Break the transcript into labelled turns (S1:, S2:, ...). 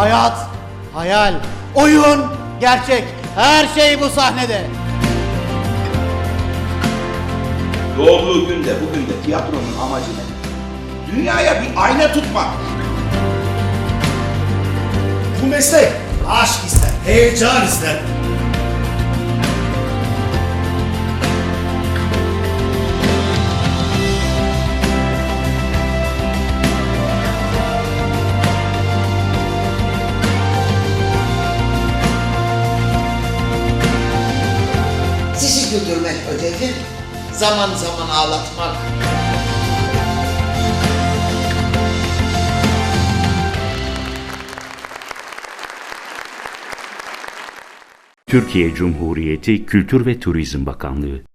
S1: Hayat, hayal, oyun, gerçek. Her şey bu sahnede.
S2: Doğduğu günde bugün de tiyatronun amacı ne? Dünyaya bir ayna tutmak.
S3: Bu meslek aşk ister, heyecan ister.
S4: Güldürmek ödevim, zaman zaman ağlatmak.
S5: Türkiye Cumhuriyeti Kültür ve Turizm Bakanlığı